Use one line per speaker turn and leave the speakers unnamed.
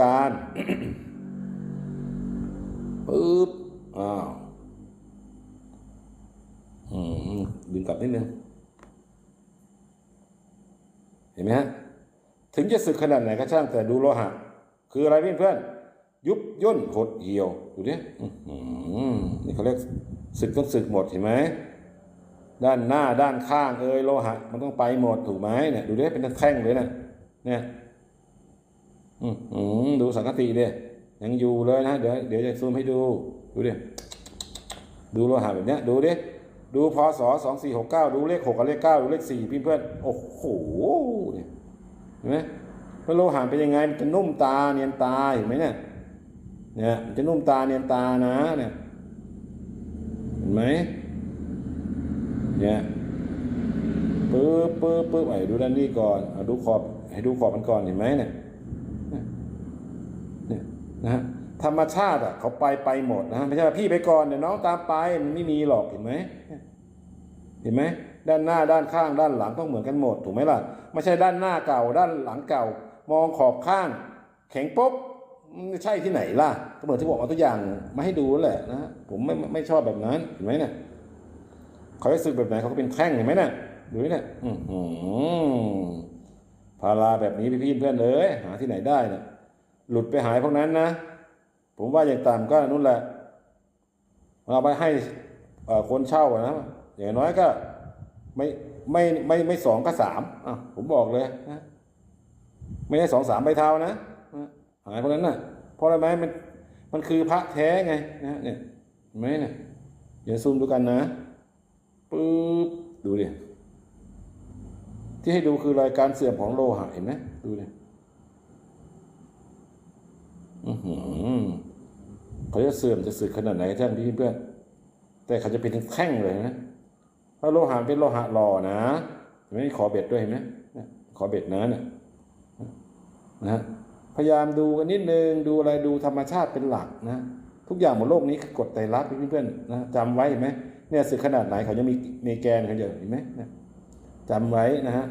การปึ๊บอ้าวอืมดึงกลับนิดนึง เห็นไหมฮะ ถึงจะสึกขนาดไหนก็ช่างแต่ดูโลหะ คืออะไรเพื่อนเพื่อนยุบย่นหดเหี่ยว ดูดิอื้อหือนี่เขาเรียกสึกต้องสึกหมดเห็นไหม ด้านหน้าด้านข้างเอยโลหะ มันต้องไปหมดถูกไหมเนี่ยดูดิเป็นแท่งเลยนะเนี่ย อือหือดูสังกติดิยังอยู่เลยนะ เดี๋ยวเดี๋ยวจะซูมให้ดู ดูดิ ดูโลหะแบบเนี้ย ดูดิ ดูพศสองสี่หกเก้าดูเลขหกกับเลขเก้าดูเลขสี่พี่เพื่อน โอ้โหเนี่ยเห็นไหมแล้วโลหะเป็นยังไง มันจะนุ่มตาเนียนตาเห็นไหมเนี่ย เนี่ย มันจะนุ่มตาเนียนตานะ เนี่ย เห็นไหมเนี่ยปึ๊บปึ๊บปึ๊บไอ้ดูด้านนี้ก่อนเอาดูขอบ ให้ดูขอบมันก่อนเห็นไหมเนี่ย นะธรรมชาติอะเขาไปไปหมดนะฮะไม่ใช่ว่าพี่ไปก่อนเดี๋ยวน้องตามไปมันไม่มีหรอกเห็นไหมเห็นไหมด้านหน้าด้านข้างด้านหลังต้องเหมือนกันหมดถูกไหมล่ะไม่ใช่ด้านหน้าเก่า ด้านหลังเก่า มองขอบข้าง แข็งปุ๊บมันใช่ที่ไหนล่ะก็เหมือนที่บอกเอาตัวอย่างมาให้ดูแหละนะผมไม่ไม่ชอบแบบนั้นเห็นไหมเนี่ยเขาจะสึกแบบไหนเขาก็เป็นแท่งเห็นไหมเนี่ยดูนี่เนี่ยอื้อหือพาราแบบนี้พี่เพื่อนเอ้ยหาที่ไหนได้เนี่ย หลุดไปหายพวกนั้นนะ ผมว่าอย่างต่ำก็นู่นแหละเอาไปให้คนเช่านะอย่างน้อยก็ไม่ไม่ไม่ไม่สองก็สามอะผมบอกเลยนะไม่ได้สองสามใบเท้านะหายพวกนั้นน่ะเพราะอะไรไหมมันมันคือพระแท้ไงนะเนี่ยเห็นไหมเนี่ยเดี๋ยวซูมดูกันนะปึ๊บดูดิที่ให้ดูคือรายการเสื่อมของโลหะเห็นไหมดูดิอือหือ เขาจะเสื่อมจะสึกขนาดไหนท่านพี่เพื่อน แต่เขาจะเป็นแท่งเลยนะเพราโลหะเป็นโลหะหล่อนะไมมีขอเบ็ดด้วยเห็นไหมขอเบ็ดนะเนี่ยนะฮะพยายามดูกันนิดนึงดูอะไรดูธรรมชาติเป็นหลักนะทุกอย่างบนโลกนี้คือกฎไตรลักษณ์เพื่อนๆนะจำไว้เห็นไหมเนี่ยสึกขนาดไหนเขายังมีมีแกนเขาอยู่เห็นไหมนะจำไว้นะฮะ